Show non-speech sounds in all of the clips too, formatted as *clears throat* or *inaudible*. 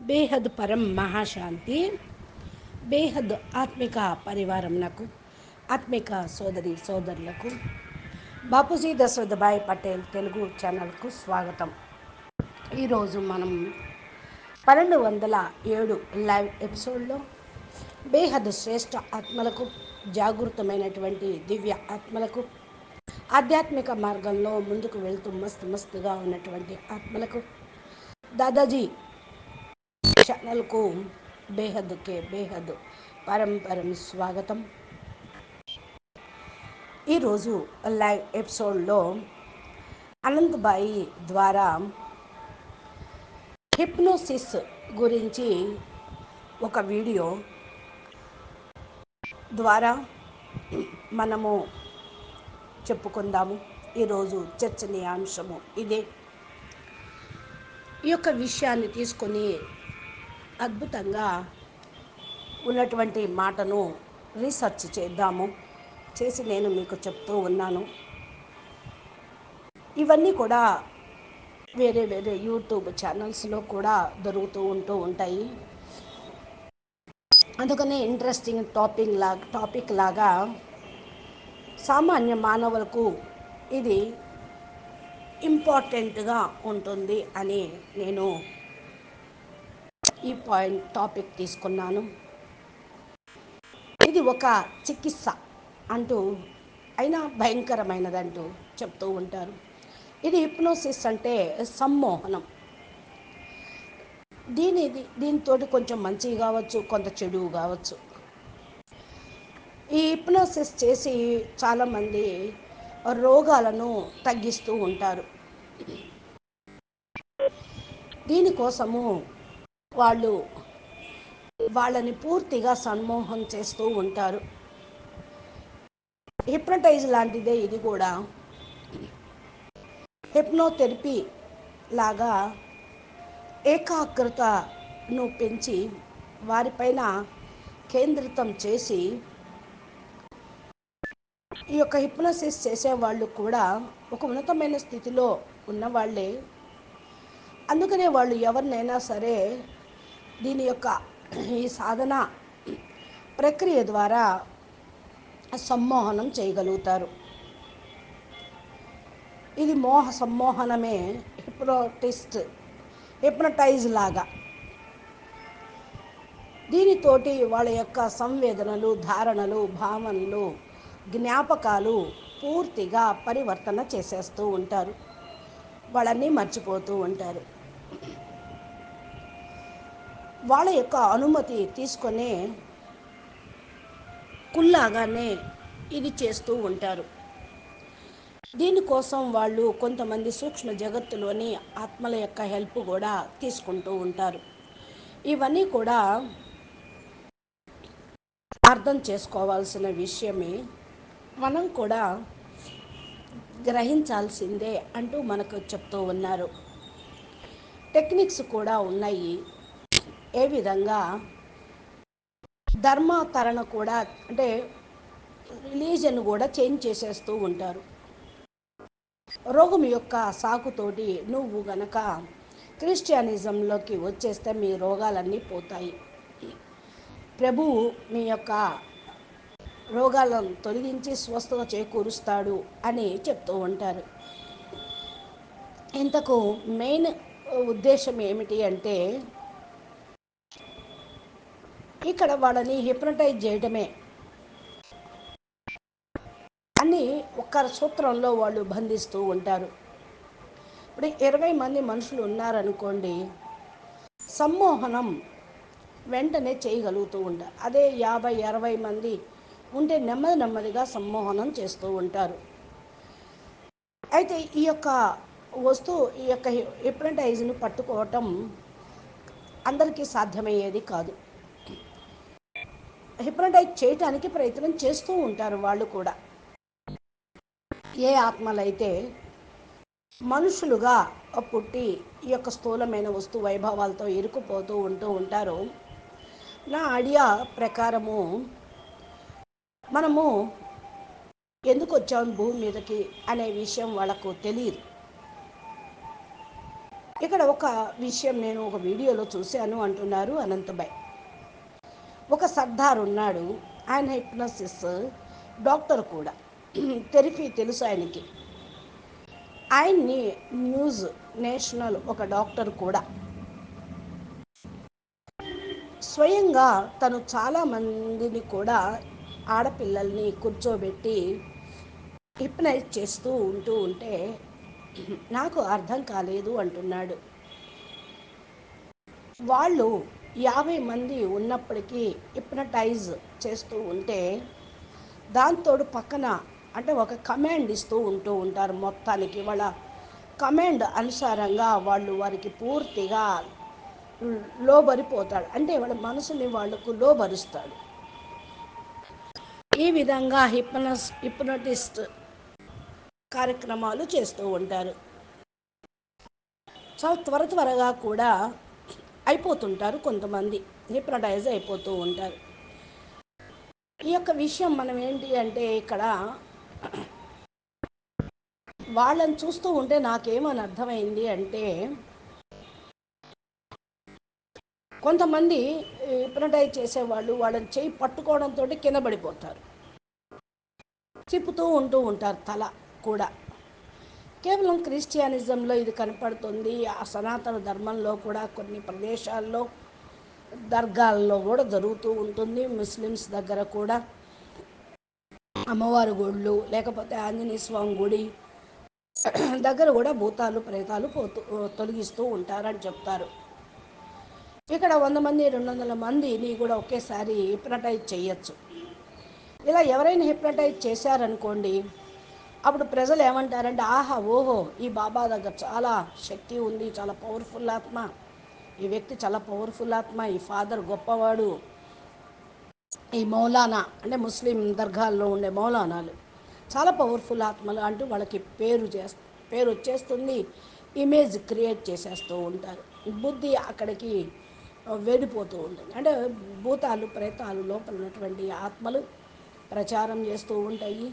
బేహద్ పరం మహాశాంతి బేహద్ ఆత్మిక పరివారంనకు ఆత్మిక సోదరి సోదరులకు బాపూజీ దశరథభాయ్ పటేల్ తెలుగు ఛానల్కు స్వాగతం. ఈరోజు మనం పన్నెండు వందల ఏడు లైవ్ ఎపిసోడ్లో బేహద్ శ్రేష్ఠ ఆత్మలకు జాగృతమైనటువంటి దివ్య ఆత్మలకు ఆధ్యాత్మిక మార్గంలో ముందుకు వెళ్తూ మస్తు మస్తుగా ఉన్నటువంటి ఆత్మలకు దాదాజీ ఛానల్కు బేహద్కే బేహద్. పరంపరం స్వాగతం. ఈరోజు లైవ్ ఎపిసోడ్లో అనంతబాయి ద్వారా హిప్నోసిస్ గురించి ఒక వీడియో ద్వారా మనము చెప్పుకుందాము. ఈరోజు చర్చనీయాంశము ఇదే. ఈ యొక్క విషయాన్ని తీసుకొని అద్భుతంగా ఉన్నటువంటి మాటను రీసెర్చ్ చేద్దాము. చేసి నేను మీకు చెప్తూ ఉన్నాను. ఇవన్నీ కూడా వేరే వేరే యూట్యూబ్ ఛానల్స్లో కూడా దొరుకుతూ ఉంటూ ఉంటాయి. అందుకనే ఇంట్రెస్టింగ్ టాపిక్ లా టాపిక్ లాగా సామాన్య మానవులకు ఇది ఇంపార్టెంట్గా ఉంటుంది అని నేను ఈ పాయింట్ టాపిక్ తీసుకున్నాను. ఇది ఒక చికిత్స అంటూ అయినా భయంకరమైనదంటూ చెప్తూ ఉంటారు. ఇది హిప్నోసిస్ అంటే సమ్మోహనం. దీని దీంతో కొంచెం మంచి కావచ్చు కొంత చెడు కావచ్చు. ఈ హిప్నోసిస్ చేసి చాలామంది రోగాలను తగ్గిస్తూ ఉంటారు. దీనికోసము వాళ్ళు వాళ్ళని పూర్తిగా సన్మోహం చేస్తూ ఉంటారు. హిప్నటైజ్ లాంటిదే ఇది కూడా. హిప్నోథెరపీ లాగా ఏకాగ్రతను పెంచి వారిపైన కేంద్రితం చేసి ఈ యొక్క హిప్నోసిస్ చేసేవాళ్ళు కూడా ఒక ఉన్నతమైన స్థితిలో ఉన్నవాళ్ళే అందుకనే వాళ్ళు ఎవరినైనా సరే దీని యొక్క ఈ సాధన ప్రక్రియ ద్వారా సమ్మోహనం చేయగలుగుతారు. ఇది మోహ సమ్మోహనమే హిప్నోటిస్ట్ హిప్నటైజ్ లాగా. దీనితోటి వాళ్ళ యొక్క సంవేదనలు ధారణలు భావనలు జ్ఞాపకాలు పూర్తిగా పరివర్తన చేసేస్తూ ఉంటారు. వాళ్ళన్నీ మర్చిపోతూ ఉంటారు. వాళ్ళ యొక్క అనుమతి తీసుకొని కుల్లాగానే ఇది చేస్తూ ఉంటారు. దీనికోసం వాళ్ళు కొంతమంది సూక్ష్మ జగత్తులోని ఆత్మల యొక్క హెల్ప్ కూడా తీసుకుంటూ ఉంటారు. ఇవన్నీ కూడా అర్థం చేసుకోవాల్సిన విషయమే. మనం కూడా గ్రహించాల్సిందే అంటూ మనకు చెప్తూ ఉన్నారు. టెక్నిక్స్ కూడా ఉన్నాయి. ఏ విధంగా ధర్మాతరణ కూడా అంటే రిలీజన్ కూడా చేంజ్ చేసేస్తూ ఉంటారు. రోగం యొక్క సాకుతోటి నువ్వు గనక క్రిస్టియనిజంలోకి వచ్చేస్తే మీ రోగాలన్నీ పోతాయి. ప్రభువు మీ యొక్క రోగాలను తొలగించి స్వస్థత చేకూరుస్తాడు అని చెప్తూ ఉంటారు. ఇంతకు మెయిన్ ఉద్దేశం ఏమిటి అంటే ఇక్కడ వాళ్ళని హిప్నటైజ్ చేయడమే అని ఒక్క సూత్రంలో వాళ్ళు బంధిస్తూ ఉంటారు. ఇప్పుడు ఇరవై మంది మనుషులు ఉన్నారనుకోండి సమ్మోహనం వెంటనే చేయగలుగుతూ ఉంటారు. అదే యాభై అరవై మంది ఉంటే నెమ్మది నెమ్మదిగా సమ్మోహనం చేస్తూ ఉంటారు. అయితే ఈ యొక్క వస్తువు ఈ యొక్క హిప్నటైజ్ను పట్టుకోవటం అందరికీ సాధ్యమయ్యేది కాదు. హిప్నటైజ్ చేయటానికి ప్రయత్నం చేస్తూ ఉంటారు వాళ్ళు కూడా. ఏ ఆత్మలైతే మనుషులుగా పుట్టి ఈ యొక్క స్థూలమైన వస్తు వైభవాలతో ఇరుకుపోతూ ఉంటూ ఉంటారు నా ఐడియా ప్రకారము మనము ఎందుకు వచ్చాము భూమి మీదకి అనే విషయం వాళ్ళకు తెలియదు. ఇక్కడ ఒక విషయం నేను ఒక వీడియోలో చూశాను అంటున్నారు అనంతభాయ్ ఒక సర్దార్ ఉన్నాడు. ఆయన హిప్నోసిస్ డాక్టర్ కూడా. థెరపీ తెలుసు ఆయనకి. ఆయన్ని న్యూస్ నేషనల్ ఒక డాక్టర్ కూడా. స్వయంగా తను చాలామందిని కూడా ఆడపిల్లల్ని కూర్చోబెట్టి హిప్నైజ్ చేస్తూ ఉంటూ ఉంటే నాకు అర్థం కాలేదు అంటున్నాడు. వాళ్ళు యాభై మంది ఉన్నప్పటికీ హిప్నటైజ్ చేస్తూ ఉంటే దాంతోడు పక్కన అంటే ఒక కమాండ్ ఇస్తూ ఉంటూ ఉంటారు మొత్తానికి. వాళ్ళ కమాండ్ అనుసారంగా వాళ్ళు వారికి పూర్తిగా లోబరిపోతాడు. అంటే వాళ్ళ మనసుని వాళ్ళకు లోబరుస్తాడు. ఈ విధంగా హిప్నస్ హిప్నటిస్ట్ కార్యక్రమాలు చేస్తూ ఉంటారు. చాలా త్వర త్వరగా కూడా అయిపోతుంటారు కొంతమంది హిప్నటైజ్ అయిపోతూ ఉంటారు. ఈ యొక్క విషయం మనం ఏంటి అంటే ఇక్కడ వాళ్ళని చూస్తూ ఉంటే నాకేమని అర్థమైంది అంటే కొంతమంది హిప్నటైజ్ చేసేవాళ్ళు వాళ్ళని చేయి పట్టుకోవడంతో కింద పడిపోతారు. తిప్పుతూ ఉంటూ ఉంటారు తల కూడా. కేవలం క్రిస్టియానిజంలో ఇది కనపడుతుంది. ఆ సనాతన ధర్మంలో కూడా కొన్ని ప్రదేశాల్లో దర్గాల్లో కూడా జరుగుతూ ఉంటుంది. ముస్లిమ్స్ దగ్గర కూడా అమ్మవారి గుళ్ళు లేకపోతే ఆంజనేయ స్వామి గుడి దగ్గర కూడా భూతాలు ప్రేతాలు పోతూ తొలగిస్తూ ఉంటారని చెప్తారు. ఇక్కడ వంద మంది రెండు వందల మందిని కూడా ఒకేసారి హిప్నటైజ్ చేయొచ్చు. ఇలా ఎవరైనా హిప్నటైజ్ చేశారనుకోండి అప్పుడు ప్రజలు ఏమంటారంటే ఆహా ఓహో ఈ బాబా దగ్గర చాలా శక్తి ఉంది చాలా పవర్ఫుల్ ఆత్మ. ఈ వ్యక్తి చాలా పవర్ఫుల్ ఆత్మ ఈ ఫాదర్ గొప్పవాడు. ఈ మౌలానా అంటే ముస్లిం దర్గాల్లో ఉండే మౌలానాలు. చాలా పవర్ఫుల్ ఆత్మలు అంటూ వాళ్ళకి పేరు చేస్ పేరు వచ్చేస్తుంది. ఇమేజ్ క్రియేట్ చేసేస్తూ ఉంటారు. బుద్ధి అక్కడికి వేడిపోతూ ఉంటుంది. అంటే భూతాలు ప్రేతాలు లోపల ఉన్నటువంటి ఆత్మలు ప్రచారం చేస్తూ ఉంటాయి.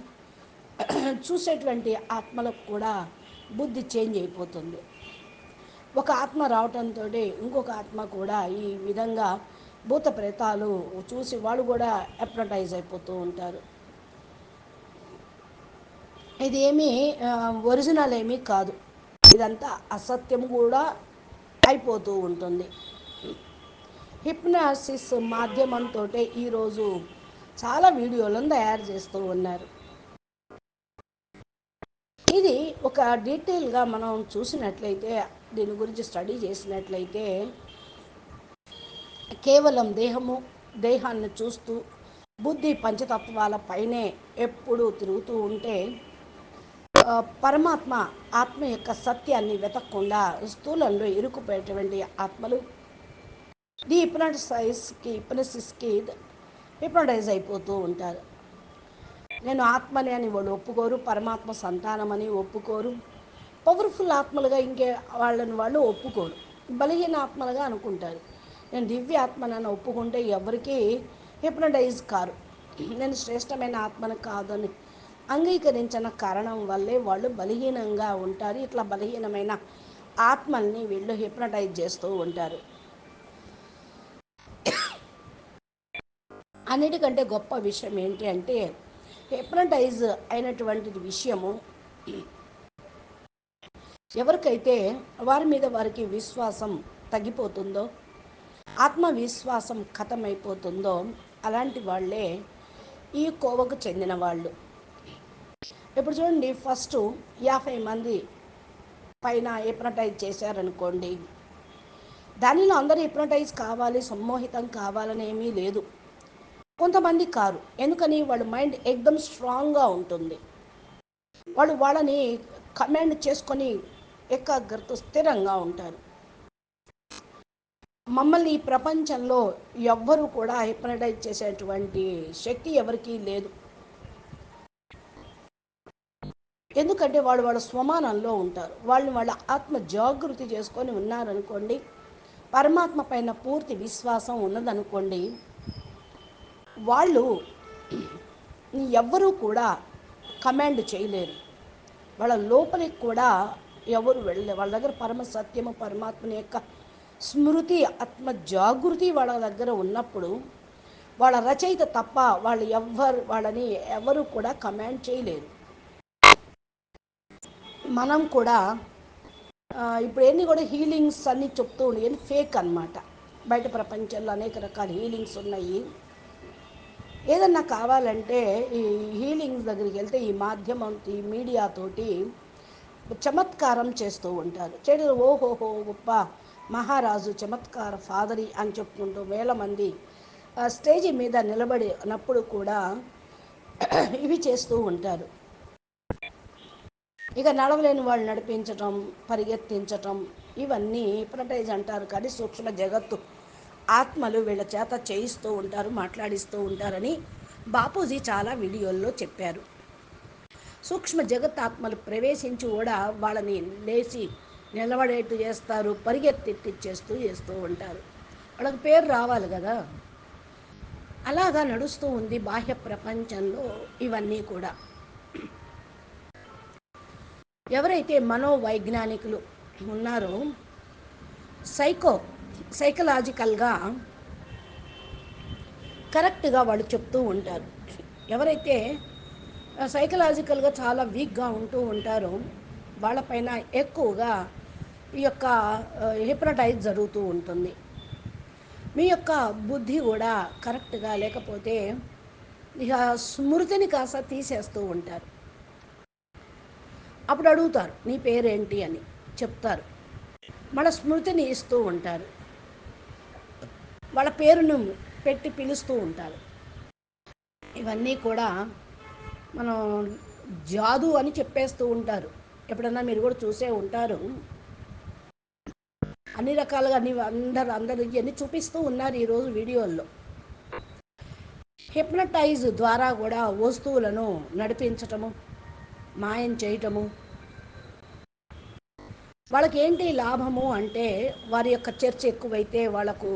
చూసేటువంటి ఆత్మలకు కూడా బుద్ధి చేంజ్ అయిపోతుంది. ఒక ఆత్మ రావటంతో ఇంకొక ఆత్మ కూడా ఈ విధంగా భూత ప్రేతాలు చూసి వాళ్ళు కూడా అప్రటైజ్ అయిపోతూ ఉంటారు. ఇది ఏమీ ఒరిజినల్ ఏమీ కాదు. ఇదంతా అసత్యం కూడా అయిపోతూ ఉంటుంది. హిప్నాసిస్ మాధ్యమంతో ఈరోజు చాలా వీడియోలను తయారు చేస్తూ ఉన్నారు. ఇది ఒక డీటెయిల్గా మనం చూసినట్లయితే దీని గురించి స్టడీ చేసినట్లయితే కేవలం దేహము దేహాన్ని చూస్తూ బుద్ధి పంచతత్వాల పైనే ఎప్పుడూ తిరుగుతూ ఉంటే పరమాత్మ ఆత్మ యొక్క సత్యాన్ని వెతకకుండా స్థూలంలో ఇరుకుపోయేటువంటి ఆత్మలు ది హిప్నటైజ్కి హిప్నసిస్కి హిప్నటైజ్ అయిపోతూ ఉంటారు. నేను ఆత్మని అని వాళ్ళు ఒప్పుకోరు పరమాత్మ సంతానం అని ఒప్పుకోరు. పవర్ఫుల్ ఆత్మలుగా ఇంకే వాళ్ళని వాళ్ళు ఒప్పుకోరు. బలహీన ఆత్మలుగా అనుకుంటారు. నేను దివ్య ఆత్మనని ఒప్పుకుంటే ఎవరికీ హిప్నటైజ్ కారు. నేను శ్రేష్టమైన ఆత్మను కాదని అంగీకరించిన కారణం వల్లే వాళ్ళు బలహీనంగా ఉంటారు. ఇట్లా బలహీనమైన ఆత్మల్ని వీళ్ళు హిప్నటైజ్ చేస్తూ ఉంటారు. అన్నిటికంటే గొప్ప విషయం ఏంటి అంటే హిప్నటైజ్ అయినటువంటి విషయము. ఎవరికైతే వారి మీద వారికి విశ్వాసం తగ్గిపోతుందో ఆత్మవిశ్వాసం ఖతమైపోతుందో అలాంటి వాళ్ళే ఈ కోవకు చెందిన వాళ్ళు. ఇప్పుడు చూడండి ఫస్ట్ యాభై మంది పైన హిప్నటైజ్ చేశారనుకోండి దానిలో అందరూ హిప్నటైజ్ కావాలి సమ్మోహితం కావాలని ఏమీ లేదు. కొంతమంది కారు. ఎందుకని? వాళ్ళ మైండ్ ఎక్దమ్ స్ట్రాంగ్గా ఉంటుంది. వాళ్ళు వాళ్ళని కమాండ్ చేసుకొని ఏకాగ్రత స్థిరంగా ఉంటారు. మమ్మల్ని ఈ ప్రపంచంలో ఎవ్వరూ కూడా హిప్నటైజ్ చేసేటువంటి శక్తి ఎవరికీ లేదు. ఎందుకంటే వాళ్ళు వాళ్ళ స్వమానంలో ఉంటారు. వాళ్ళని వాళ్ళ ఆత్మ జాగృతి చేసుకొని ఉన్నారనుకోండి పరమాత్మ పైన పూర్తి విశ్వాసం ఉన్నదనుకోండి వాళ్ళు ఎవ్వరూ కూడా కమాండ్ చేయలేరు. వాళ్ళ లోపలికి కూడా ఎవరు వెళ్ళలే. వాళ్ళ దగ్గర పరమ సత్యము పరమాత్మని యొక్క స్మృతి ఆత్మ జాగృతి వాళ్ళ దగ్గర ఉన్నప్పుడు వాళ్ళ రచయిత తప్ప వాళ్ళు ఎవ్వరు వాళ్ళని ఎవరు కూడా కమాండ్ చేయలేరు. మనం కూడా ఇప్పుడు ఎన్ని కూడా హీలింగ్స్ అన్నీ చెప్తూ ఉండి. ఫేక్ అన్నమాట. బయట ప్రపంచంలో అనేక రకాల హీలింగ్స్ ఉన్నాయి. ఏదన్నా కావాలంటే ఈ హీలింగ్స్ దగ్గరికి వెళ్తే ఈ మాధ్యమం ఈ మీడియాతోటి చమత్కారం చేస్తూ ఉంటారు. చెడు ఓహోహో గొప్ప మహారాజు చమత్కార ఫాదరి అని చెప్పుకుంటూ వేల మంది ఆ స్టేజి మీద నిలబడినప్పుడు కూడా ఇవి చేస్తూ ఉంటారు. ఇక నడవలేని వాళ్ళు నడిపించటం పరిగెత్తించటం ఇవన్నీ హిప్నటైజ్ అంటారు కానీ సూక్ష్మ జగత్తు. ఆత్మలు వీళ్ళ చేత చేయిస్తూ ఉంటారు మాట్లాడిస్తూ ఉంటారని బాపూజీ చాలా వీడియోల్లో చెప్పారు. సూక్ష్మ జగత్తాత్మలు ప్రవేశించి కూడా వాళ్ళని లేచి నిలబడేట్టు చేస్తారు పరిగెత్తిచ్చేస్తూ చేస్తూ ఉంటారు. వాళ్ళకి పేరు రావాలి కదా? అలాగా నడుస్తూ ఉంది బాహ్య ప్రపంచంలో ఇవన్నీ కూడా. ఎవరైతే మనోవైజ్ఞానికులు ఉన్నారో సైకో సైకలాజికల్గా కరెక్ట్గా వాళ్ళు చెప్తూ ఉంటారు. ఎవరైతే సైకలాజికల్గా చాలా వీక్గా ఉంటూ ఉంటారో వాళ్ళపైన ఎక్కువగా ఈ యొక్క హిప్నటైజ్ జరుగుతూ ఉంటుంది. మీ యొక్క బుద్ధి కూడా కరెక్ట్గా లేకపోతే ఇక స్మృతిని కాస్త తీసేస్తూ ఉంటారు. అప్పుడు అడుగుతారు నీ పేరేంటి? అని చెప్తారు. మన స్మృతిని ఇస్తూ ఉంటారు. వాళ్ళ పేరును పెట్టి పిలుస్తూ ఉంటారు. ఇవన్నీ కూడా మనం జాదు అని చెప్పేస్తూ ఉంటారు. ఎప్పుడన్నా మీరు కూడా చూసే ఉంటారు. అన్ని రకాలుగా అన్ని అందరు అందరికి అన్ని చూపిస్తూ ఉన్నారు ఈరోజు వీడియోల్లో. హిప్నటైజ్ ద్వారా కూడా వస్తువులను నడిపించటము మాయం చేయటము వాళ్ళకి ఏంటి లాభము అంటే వారి యొక్క చర్చ ఎక్కువైతే వాళ్ళకు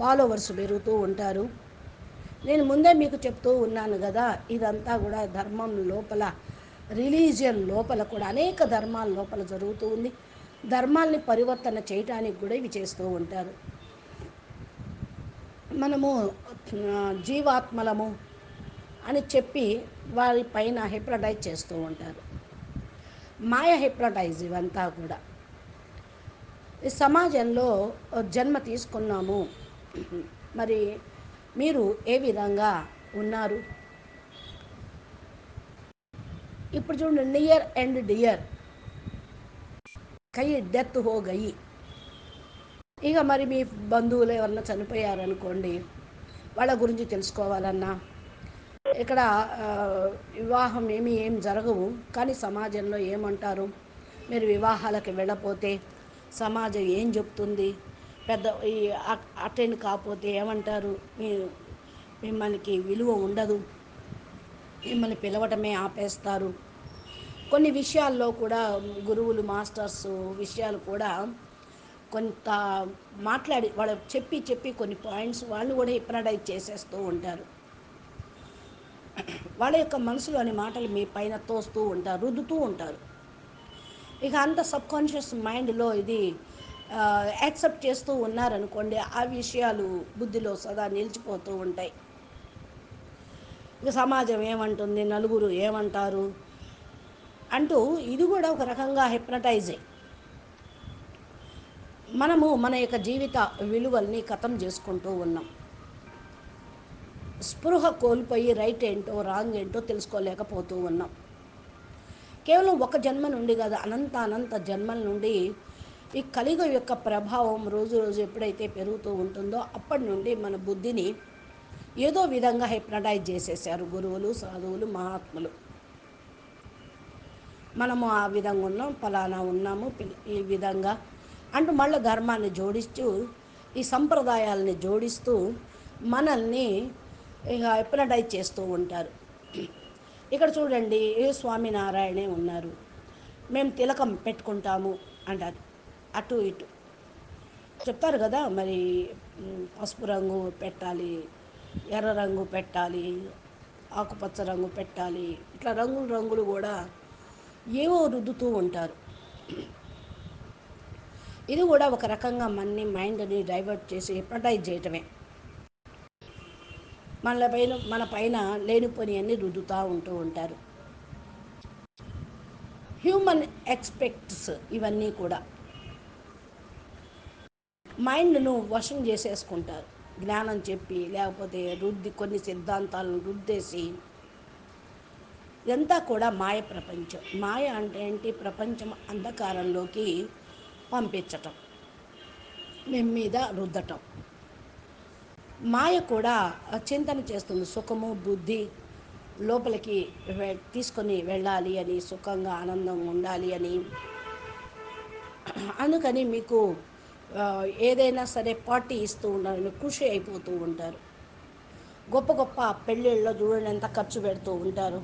ఫాలోవర్స్ పెరుగుతూ ఉంటారు. నేను ముందే మీకు చెప్తూ ఉన్నాను కదా ఇదంతా కూడా ధర్మం లోపల రిలీజియన్ లోపల కూడా అనేక ధర్మాల లోపల జరుగుతూ ఉంది. ధర్మాల్ని పరివర్తన చేయటానికి కూడా ఇవి చేస్తూ ఉంటారు. మనము జీవాత్మలము అని చెప్పి వారి పైన హిప్రటైజ్ చేస్తూ ఉంటారు. మాయ హిప్రటైజ్ ఇవంతా కూడా. ఈ సమాజంలో జన్మ తీసుకున్నాము. మరి మీరు ఏ విధంగా ఉన్నారు? ఇప్పుడు చూడండి నియర్ అండ్ డియర్ కై డెత్ హో గయి ఇక మరి మీ బంధువులు ఎవరన్నా చనిపోయారనుకోండి వాళ్ళ గురించి తెలుసుకోవాలన్నా ఇక్కడ వివాహం ఏమి ఏం జరగవు కానీ సమాజంలో ఏమంటారు? మీరు వివాహాలకు వెళ్ళపోతే సమాజం ఏం చెప్తుంది? పెద్ద ఈ అటెండ్ కాకపోతే ఏమంటారు? మీరు మిమ్మల్ని విలువ ఉండదు. మిమ్మల్ని పిలవటమే ఆపేస్తారు. కొన్ని విషయాల్లో కూడా గురువులు మాస్టర్స్ విషయాలు కూడా కొంత మాట్లాడి వాళ్ళు చెప్పి చెప్పి కొన్ని పాయింట్స్ వాళ్ళు కూడా హిప్నటైజ్ చేసేస్తూ ఉంటారు. వాళ్ళ యొక్క మనసులోని మాటలు మీ పైన తోస్తూ ఉంటారు రుద్దుతూ ఉంటారు. ఇక అంత సబ్కాన్షియస్ మైండ్లో ఇది యాక్సెప్ట్ చేస్తూ ఉన్నారనుకోండి ఆ విషయాలు బుద్ధిలో సదా నిలిచిపోతూ ఉంటాయి. ఇక సమాజం ఏమంటుంది నలుగురు ఏమంటారు అంటూ ఇది కూడా ఒక రకంగా హిప్నటైజే మనము మన యొక్క జీవిత విలువల్ని కథం చేసుకుంటూ ఉన్నాం. స్పృహ కోల్పోయి రైట్ ఏంటో రాంగ్ ఏంటో తెలుసుకోలేకపోతూ ఉన్నాం. కేవలం ఒక జన్మ నుండి కదా అనంత అనంత జన్మల నుండి ఈ కలిగ యొక్క ప్రభావం రోజు రోజు ఎప్పుడైతే పెరుగుతూ ఉంటుందో అప్పటి నుండి మన బుద్ధిని ఏదో విధంగా హిప్నటైజ్ చేసేసారు గురువులు సాధువులు మహాత్ములు. మనము ఆ విధంగా ఉన్నాం ఫలానా ఉన్నాము ఈ విధంగా. అంటూ మళ్ళీ ధర్మాన్ని జోడిస్తూ ఈ సంప్రదాయాలని జోడిస్తూ మనల్ని ఇక ఎప్నటైజ్ చేస్తూ ఉంటారు. ఇక్కడ చూడండి ఏ స్వామినారాయణే ఉన్నారు. మేము తిలకం పెట్టుకుంటాము అంటారు. అటు ఇటు. చెప్తారు కదా మరి పసుపు రంగు పెట్టాలి ఎర్ర రంగు పెట్టాలి ఆకుపచ్చ రంగు పెట్టాలి ఇట్లా రంగులు రంగులు కూడా ఏవో రుద్దుతూ ఉంటారు. ఇది కూడా ఒక రకంగా మన్ని మైండ్ని డైవర్ట్ చేసి హిప్నటైజ్ చేయటమే. మన పైన మన పైన లేనిపోని అన్ని రుద్దుతూ ఉంటూ ఉంటారు. హ్యూమన్ ఎక్స్పెక్ట్స్ ఇవన్నీ కూడా. మైండ్ను వశం చేసేసుకుంటారు. జ్ఞానం చెప్పి లేకపోతే రుద్ది కొన్ని సిద్ధాంతాలను రుద్దేసి ఇదంతా కూడా మాయ ప్రపంచం. మాయ అంటే ఏంటి? ప్రపంచం అంధకారంలోకి పంపించటం. మేము మీద రుద్దటం. మాయ కూడా చింతన చేస్తుంది. సుఖము బుద్ధి లోపలికి తీసుకొని వెళ్ళాలి అని సుఖంగా ఆనందంగా ఉండాలి అని. అందుకని మీకు ఏదైనా సరే పార్టీ ఇస్తూ ఉండాలని కృషి అయిపోతూ ఉంటారు. గొప్ప గొప్ప పెళ్ళిళ్ళలో చూడండి ఎంత ఖర్చు పెడుతూ ఉంటారు.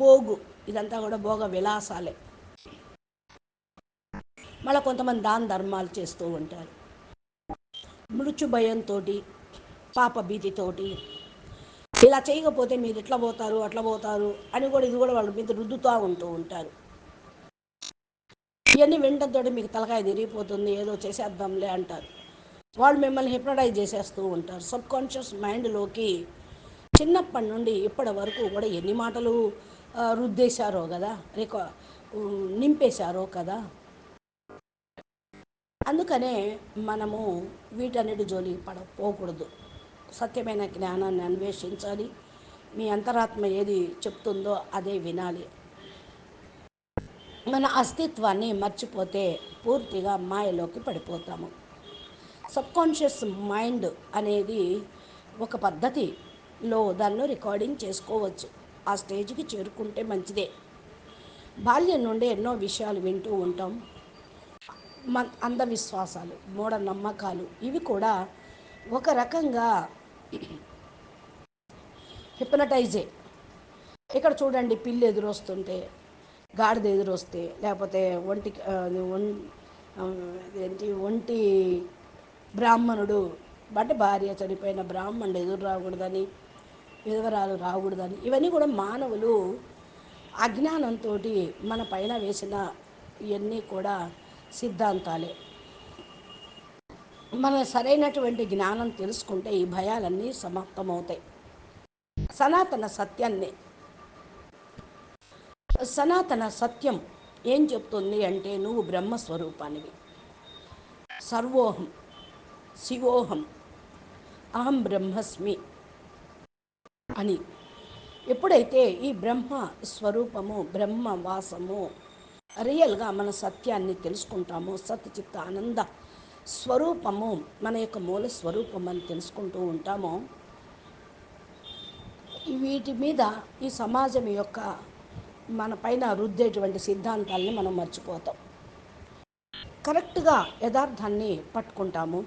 భోగు ఇదంతా కూడా భోగ విలాసాలే. మళ్ళీ కొంతమంది దాన ధర్మాలు చేస్తూ ఉంటారు. మృత్యు భయంతో పాప భీతితోటి ఇలా చేయకపోతే మీరు ఇట్లా పోతారు అట్లా పోతారు అని కూడా ఇది కూడా వాళ్ళ మీద రుద్దుతూ ఉంటూ ఉంటారు. ఇవన్నీ వినడంతో మీకు తలకాయ తిరిగిపోతుంది ఏదో చేసేద్దాంలే అంటారు. వాళ్ళు మిమ్మల్ని హిప్నటైజ్ చేసేస్తూ ఉంటారు. సబ్ కాన్షియస్ మైండ్లోకి చిన్నప్పటి నుండి ఇప్పటి వరకు కూడా ఎన్ని మాటలు రుద్దేశారో కదా రిక నింపేశారో కదా. అందుకనే మనము వీటన్నిటి జోలికి పడ పోకూడదు. సత్యమైన జ్ఞానాన్ని అన్వేషించాలి. మీ అంతరాత్మ ఏది చెప్తుందో అదే వినాలి. మన అస్తిత్వాన్ని మర్చిపోతే పూర్తిగా మాయలోకి పడిపోతాము. సబ్కాన్షియస్ మైండ్ అనేది ఒక పద్ధతిలో దాన్ని రికార్డింగ్ చేసుకోవచ్చు. ఆ స్టేజ్కి చేరుకుంటే మంచిదే. బాల్యం నుండి ఎన్నో విషయాలు వింటూ ఉంటాం. మన అంధవిశ్వాసాలు మూఢనమ్మకాలు ఇవి కూడా ఒక రకంగా *clears throat* హిప్నటైజే ఇక్కడ చూడండి పిల్లి ఎదురొస్తుంటే గాడిద ఎదురొస్తే లేకపోతే ఒంటి ఏంటి ఒంటి బ్రాహ్మణుడు అంటే భార్య చనిపోయిన బ్రాహ్మణుడు ఎదురు రాకూడదని విధవరాలు రాకూడదని ఇవన్నీ కూడా మానవులు అజ్ఞానంతో మన పైన వేసిన ఇవన్నీ కూడా సిద్ధాంతాలే. మన సరైనటువంటి జ్ఞానం తెలుసుకుంటే ఈ భయాలన్నీ సమాప్తమవుతాయి. సనాతన సత్యాన్ని సనాతన సత్యం ఏం చెప్తుంది అంటే నువ్వు బ్రహ్మస్వరూపానివి. సర్వోహం శివోహం అహం బ్రహ్మస్మి అని. ఎప్పుడైతే ఈ బ్రహ్మ స్వరూపము బ్రహ్మ వాసము రియల్గా మన సత్యాన్ని తెలుసుకుంటామో సత్యచిత్త ఆనంద స్వరూపము మన యొక్క మూల స్వరూపం అని తెలుసుకుంటూ ఉంటామో వీటి మీద ఈ సమాజం యొక్క మన పైన రుద్దేటువంటి సిద్ధాంతాలని మనం మర్చిపోతాం. కరెక్ట్గా యథార్థాన్ని పట్టుకుంటాము.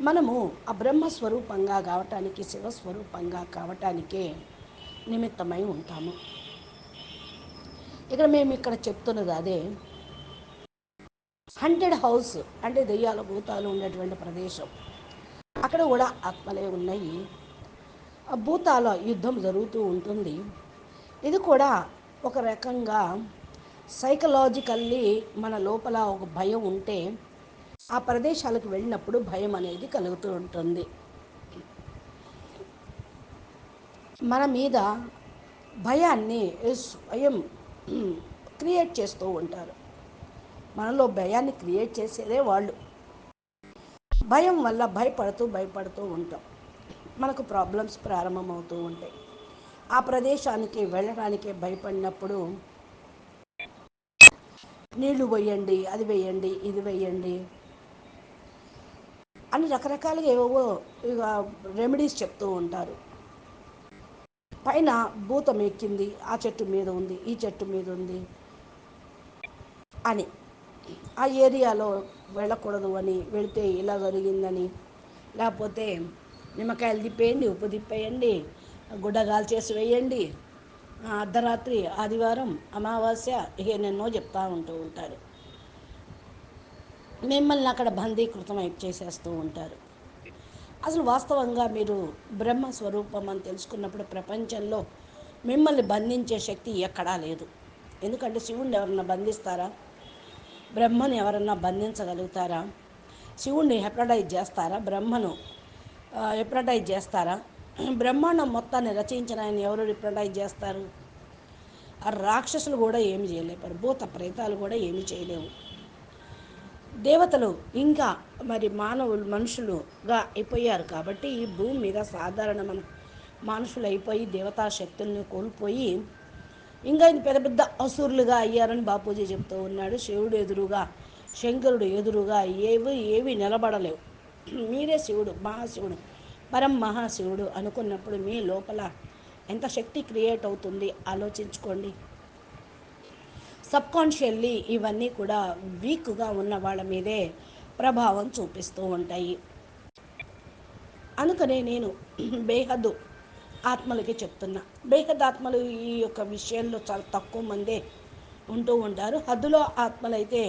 మనము ఆ బ్రహ్మస్వరూపంగా కావటానికి శివస్వరూపంగా కావటానికే నిమిత్తమై ఉంటాము. ఇక్కడ మేము ఇక్కడ చెప్తున్నది అదే. హండ్రెడ్ హౌస్ అంటే దెయ్యాల భూతాలు ఉండేటువంటి ప్రదేశం. అక్కడ కూడా ఆత్మలే ఉన్నాయి. ఆ భూతాల యుద్ధం జరుగుతూ ఉంటుంది. ఇది కూడా ఒక రకంగా సైకలాజికల్లీ మన లోపల ఒక భయం ఉంటే ఆ ప్రదేశాలకు వెళ్ళినప్పుడు భయం అనేది కలుగుతూ ఉంటుంది. మన మీద భయాన్ని స్వయం క్రియేట్ చేస్తూ ఉంటారు. మనలో భయాన్ని క్రియేట్ చేసేదే వాళ్ళు. భయం వల్ల భయపడుతూ భయపడుతూ ఉంటాం. మనకు ప్రాబ్లమ్స్ ప్రారంభమవుతూ ఉంటాయి. ఆ ప్రదేశానికి వెళ్ళడానికి భయపడినప్పుడు నీళ్ళు వేయండి అది వేయండి ఇది వేయండి అని రకరకాలుగా ఏవేవో ఇక రెమెడీస్ చెప్తూ ఉంటారు. పైన భూతం ఎక్కింది ఆ చెట్టు మీద ఉంది ఈ చెట్టు మీద ఉంది అని. ఆ ఏరియాలో వెళ్ళకూడదు అని వెళితే ఇలా జరిగిందని. లేకపోతే నిమ్మకాయలు తిప్పేయండి ఉప్పు తిప్పేయండి గుడ్డగాలు చేసి వేయండి. అర్ధరాత్రి ఆదివారం అమావాస్య ఏనెన్నో ఎన్నెన్నో చెప్తూ ఉంటూ ఉంటారు. మిమ్మల్ని అక్కడ బందీకృతం అయి చేసేస్తూ ఉంటారు. అసలు వాస్తవంగా మీరు బ్రహ్మ స్వరూపం అని తెలుసుకున్నప్పుడు ప్రపంచంలో మిమ్మల్ని బంధించే శక్తి ఎక్కడా లేదు. ఎందుకంటే శివుణ్ణి ఎవరన్నా బంధిస్తారా? బ్రహ్మను ఎవరన్నా బంధించగలుగుతారా? శివుణ్ణి హెప్రటైజ్ చేస్తారా? బ్రహ్మను హెప్రటైజ్ చేస్తారా? బ్రహ్మాండం మొత్తాన్ని రచించిన ఆయన ఎవరు హిప్రటైజ్ చేస్తారు? ఆ రాక్షసులు కూడా ఏమి చేయలేపారు భూత ప్రేతాలు కూడా ఏమి చేయలేవు. దేవతలు ఇంకా మరి మానవులు మనుషులుగా అయిపోయారు కాబట్టి ఈ భూమి మీద సాధారణ మన మనుషులు అయిపోయి దేవతా శక్తుల్ని కోల్పోయి ఇంకా ఇది పెద్ద పెద్ద అసురులుగా అయ్యారని బాపూజీ చెప్తూ ఉన్నాడు. శివుడు ఎదురుగా శంకరుడు ఎదురుగా ఏవి ఏవి నిలబడలేవు. మీరే శివుడు మహాశివుడు. పరం మహాశివుడు అనుకున్నప్పుడు మీ లోపల ఎంత శక్తి క్రియేట్ అవుతుంది? ఆలోచించుకోండి. సబ్కాన్షియల్లీ ఇవన్నీ కూడా వీక్గా ఉన్న వాళ్ళ మీదే ప్రభావం చూపిస్తూ ఉంటాయి. అందుకనే నేను బేహద్దు ఆత్మలకి చెప్తున్నా. బేహద్ ఆత్మలు ఈ యొక్క విషయంలో చాలా తక్కువ మందే ఉంటూ ఉంటారు. హద్దులో ఆత్మలైతే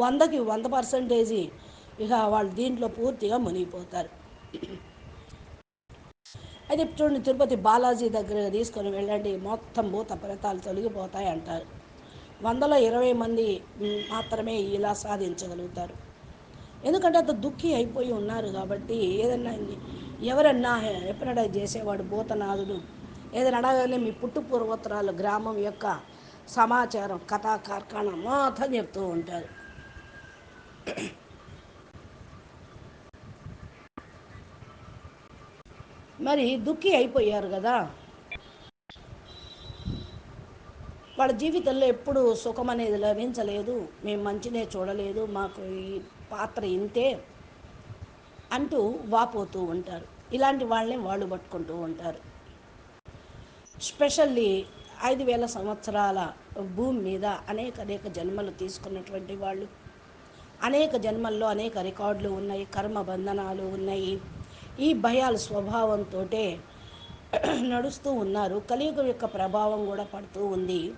వందకి వంద పర్సంటేజీ ఇక వాళ్ళు దీంట్లో పూర్తిగా మునిగిపోతారు. అయితే చూడండి తిరుపతి బాలాజీ దగ్గర తీసుకొని వెళ్ళండి. మొత్తం భూత ప్రేతాలు తొలగిపోతాయి అంటారు. వందలో ఇరవై మంది మాత్రమే ఇలా సాధించగలుగుతారు. ఎందుకంటే అంత దుఃఖి అయిపోయి ఉన్నారు కాబట్టి ఏదన్నా ఎవరన్నా ఎప్పుడైనా చేసేవాడు భూతనాథుడు. ఏదైనా అడగగానే మీ పుట్టు పూర్వోత్తరాలు గ్రామం యొక్క సమాచారం కథా కార్ఖానా మొత్తం చెప్తూ ఉంటారు. మరి దుఃఖి అయిపోయారు కదా. వాళ్ళ జీవితంలో ఎప్పుడు సుఖం అనేది లభించలేదు. మేము మంచినే చూడలేదు. మాకు ఈ పాత్ర ఇంతే అంటూ వాపోతూ ఉంటారు. ఇలాంటి వాళ్ళని వాళ్ళు పట్టుకుంటూ ఉంటారు. స్పెషల్లీ ఐదు వేల సంవత్సరాల భూమి మీద అనేక అనేక జన్మలు తీసుకున్నటువంటి వాళ్ళు. అనేక జన్మల్లో అనేక రికార్డులు ఉన్నాయి. కర్మ బంధనాలు ఉన్నాయి. ఈ భయాల స్వభావంతో నడుస్తూ ఉన్నారు. కలియుగం యొక్క ప్రభావం కూడా పడుతూ ఉంది.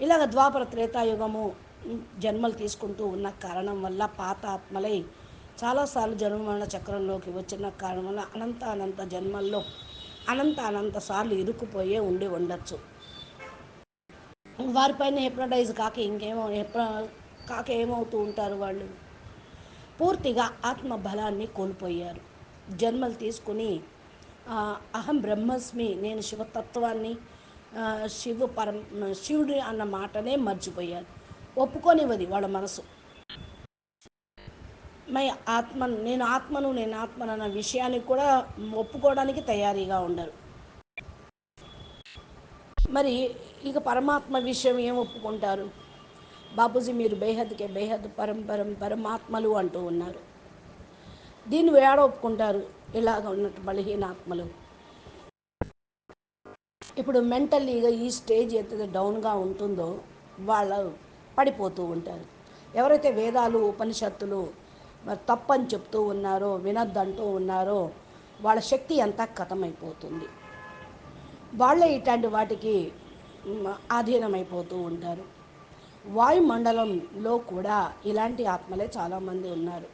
ఇలాగ ద్వాపర త్రేతాయుగము జన్మలు తీసుకుంటూ ఉన్న కారణం వల్ల పాత ఆత్మలై చాలాసార్లు జన్మమరణ చక్రంలోకి వచ్చిన కారణం వల్ల అనంత అనంత జన్మల్లో అనంత అనంత సార్లు ఇరుక్కుపోయే ఉండి ఉండొచ్చు. వారిపైన హెప్రటైజ్ కాక ఇంకేమో హెప్ర కాక ఏమవుతూ ఉంటారు వాళ్ళు? పూర్తిగా ఆత్మ బలాన్ని కోల్పోయారు. జన్మలు తీసుకుని అహం బ్రహ్మస్మి నేను శివతత్వాన్ని శివ పరం శివుడు అన్న మాటనే మర్చిపోయారు ఒప్పుకోనివ్వది వాళ్ళ మనసు. మై ఆత్మ నేను ఆత్మను నేను ఆత్మను అన్న విషయానికి కూడా ఒప్పుకోవడానికి తయారీగా ఉండరు. మరి ఇక పరమాత్మ విషయం ఏం ఒప్పుకుంటారు? బాపూజీ మీరు బేహద్కే బేహద్ పరం పరం పరమాత్మలు అంటూ ఉన్నారు. దీన్ని వేడొప్పుకుంటారు ఇలాగ ఉన్నట్టు బలహీన ఆత్మలు. ఇప్పుడు మెంటల్లీగా ఈ స్టేజ్ అయితే డౌన్గా ఉంటుందో వాళ్ళు పడిపోతూ ఉంటారు. ఎవరైతే వేదాలు ఉపనిషత్తులు మరి తప్పని చెప్తూ ఉన్నారో వినద్దంటూ ఉన్నారో వాళ్ళ శక్తి అంతా కథమైపోతుంది. వాళ్ళే ఇట్లాంటి వాటికి ఆధీనమైపోతూ ఉంటారు. వాయుమండలంలో కూడా ఇలాంటి ఆత్మలే చాలామంది ఉన్నారు.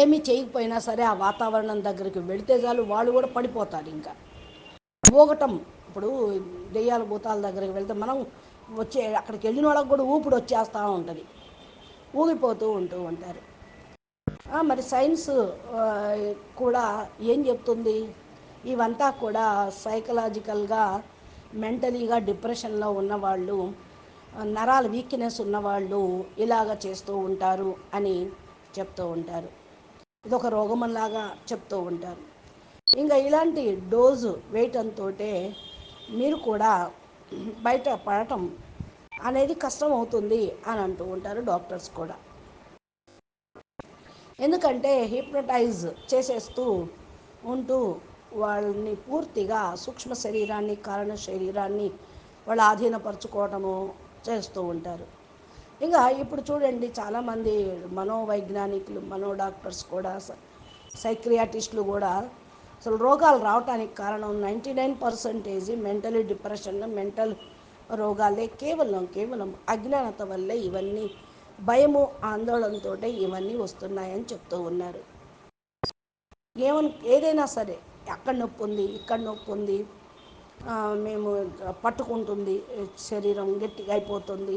ఏమీ చేయకపోయినా సరే ఆ వాతావరణం దగ్గరికి వెళితే చాలు వాళ్ళు కూడా పడిపోతారు ఇంకా. ఊగటం ఇప్పుడు దెయ్యాల భూతాల దగ్గరికి వెళ్తే మనం వచ్చే అక్కడికి వెళ్ళిన వాళ్ళకి కూడా ఊపిడి వచ్చేస్తూ ఉంటుంది. ఊగిపోతూ ఉంటూ ఉంటారు. మరి సైన్స్ కూడా ఏం చెప్తుంది? ఇవంతా కూడా సైకలాజికల్గా మెంటలీగా డిప్రెషన్లో ఉన్నవాళ్ళు నరాల వీక్నెస్ ఉన్నవాళ్ళు ఇలాగ చేస్తూ ఉంటారు అని చెప్తూ ఉంటారు. ఇది ఒక రోగంలాగా చెప్తూ ఉంటారు. ఇంకా ఇలాంటి డోసు వేయటంతో మీరు కూడా బయట పడటం అనేది కష్టం అవుతుంది అని అంటూ ఉంటారు డాక్టర్స్ కూడా. ఎందుకంటే హిప్నటైజ్ చేసేస్తూ ఉంటూ వాళ్ళని పూర్తిగా సూక్ష్మ శరీరాన్ని కారణ శరీరాన్ని వాళ్ళు ఆధీనపరచుకోవటము చేస్తూ ఉంటారు. ఇంకా ఇప్పుడు చూడండి చాలామంది మనోవైజ్ఞానికులు మనో డాక్టర్స్ కూడా సైక్రియాటిస్టులు కూడా అసలు రోగాలు రావడానికి కారణం ninety nine percentage mentally depression mental రోగాలే కేవలం కేవలం అజ్ఞానత వల్లే ఇవన్నీ భయము ఆందోళనతో ఇవన్నీ వస్తున్నాయని చెప్తూ ఉన్నారు. ఏమని ఏదైనా సరే అక్కడ నొప్పి ఉంది ఇక్కడ నొప్పి ఉంది మేము పట్టుకుంటుంది శరీరం గట్టిగా అయిపోతుంది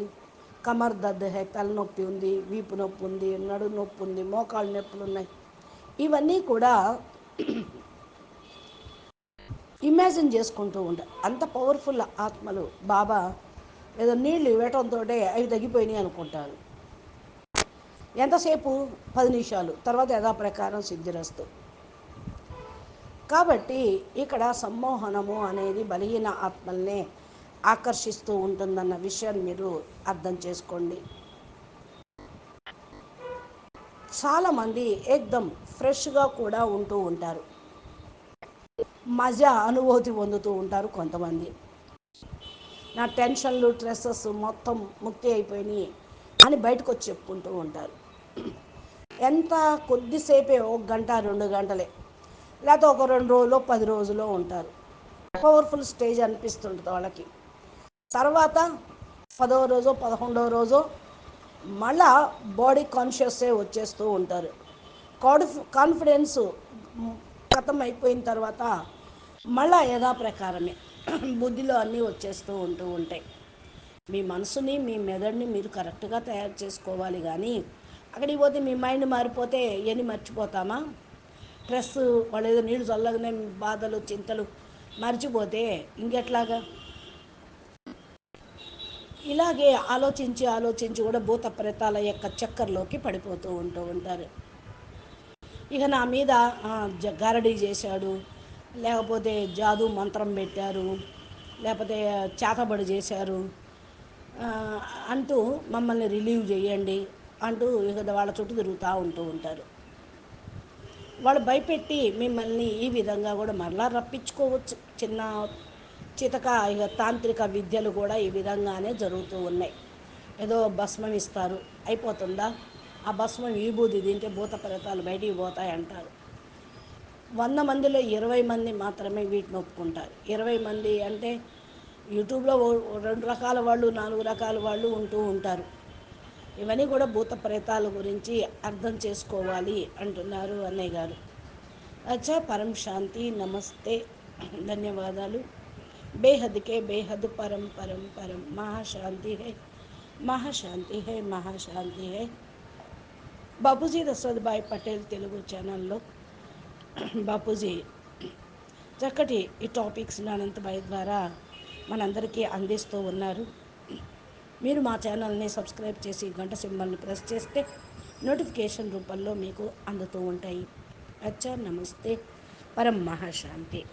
కమర్ దర్ద్ హై తలనొప్పి ఉంది వీపు నొప్పి ఉంది నడు నొప్పి ఉంది మోకాళ్ళ నొప్పులు ఉన్నాయి. ఇవన్నీ కూడా ఇమాజిన్ చేసుకుంటూ ఉంటా అంత పవర్ఫుల్ ఆత్మలు బాబా ఏదో నీళ్ళు ఇవ్వటంతో అవి తగ్గిపోయినాయి అనుకుంటారు. ఎంతసేపు? పది నిమిషాలు. తర్వాత యథాప్రకారం సిద్ధిరస్తు. కాబట్టి ఇక్కడ సమ్మోహనము అనేది బలహీన ఆత్మల్నే ఆకర్షిస్తూ ఉంటుందన్న విషయాన్ని మీరు అర్థం చేసుకోండి. చాలామంది ఏకదం ఫ్రెష్గా కూడా ఉంటూ ఉంటారు. మజా అనుభూతి పొందుతూ ఉంటారు కొంతమంది. నా టెన్షన్లు స్ట్రెస్సెస్ మొత్తం ముక్తి అయిపోయినాయి అని బయటకు వచ్చి చెప్పుకుంటూ ఉంటారు. ఎంత కొద్దిసేపే ఒక గంట రెండు గంటలే లేకపోతే ఒక రెండు రోజులు పది రోజులు ఉంటారు. పవర్ఫుల్ స్టేజ్ అనిపిస్తుంటుంది వాళ్ళకి. తర్వాత పదవ రోజు పదకొండవ రోజు మళ్ళా బాడీ కాన్షియస్సే వచ్చేస్తూ ఉంటారు. కాన్ఫ్ కాన్ఫిడెన్స్ ఖతం అయిపోయిన తర్వాత మళ్ళా యథాప్రకారమే. బుద్ధిలో అన్నీ వచ్చేస్తూ ఉంటూ ఉంటాయి. మీ మనసుని మీ మెదడుని మీరు కరెక్ట్గా తయారు చేసుకోవాలి కానీ అక్కడికి పోతే మీ మైండ్ మారిపోతే ఇవన్నీ మర్చిపోతామా? స్ట్రెస్ వాళ్ళు ఏదో నీళ్ళు చల్లగానే బాధలు చింతలు మర్చిపోతే ఇంకెట్లాగా? ఇలాగే ఆలోచించి ఆలోచించి కూడా భూత ప్రేతాల యొక్క చక్కర్లోకి పడిపోతూ ఉంటూ ఉంటారు. ఇక నా మీద జ- గారడీ చేశాడు. లేకపోతే జాదు మంత్రం పెట్టారు. లేకపోతే చేతబడి చేశారు. అంటూ మమ్మల్ని రిలీవ్ చేయండి అంటూ ఇక వాళ్ళ చుట్టూ తిరుగుతూ ఉంటూ ఉంటారు. వాళ్ళు భయపెట్టి మిమ్మల్ని ఈ విధంగా కూడా మరలా రప్పించుకోవచ్చు. చిన్న చితక ఇక తాంత్రిక విద్యలు కూడా ఈ విధంగానే జరుగుతూ ఉన్నాయి. ఏదో భస్మం ఇస్తారు అయిపోతుందా? ఆ భస్మం విభూతి తింటే భూత ప్రేతాలు బయటికి పోతాయి అంటారు. వంద మందిలో ఇరవై మంది మాత్రమే వీటిని ఒప్పుకుంటారు. ఇరవై మంది అంటే యూట్యూబ్లో రెండు రకాల వాళ్ళు నాలుగు రకాల వాళ్ళు ఉంటూ ఉంటారు. ఇవన్నీ కూడా భూత ప్రేతాల గురించి అర్థం చేసుకోవాలి అంటున్నారు అన్నయ్య గారు. అచ్చా పరం శాంతి నమస్తే ధన్యవాదాలు. బేహద్కే బేహద్ परम పరం परम। మహాశాంతి హై మహాశాంతి హై మహాశాంతి హై బాపూజీ దశరథభాయ్ పటేల్ తెలుగు ఛానల్లో బాపూజీ చక్కటి ఈ టాపిక్స్ అనంతభాయ్ ద్వారా మనందరికీ అందిస్తూ ఉన్నారు. మీరు మా ఛానల్ని సబ్స్క్రైబ్ చేసి గంట సింబల్ని ప్రెస్ చేస్తే నోటిఫికేషన్ రూపంలో మీకు అందుతూ ఉంటాయి. అచ్చా నమస్తే. పరం మహాశాంతి.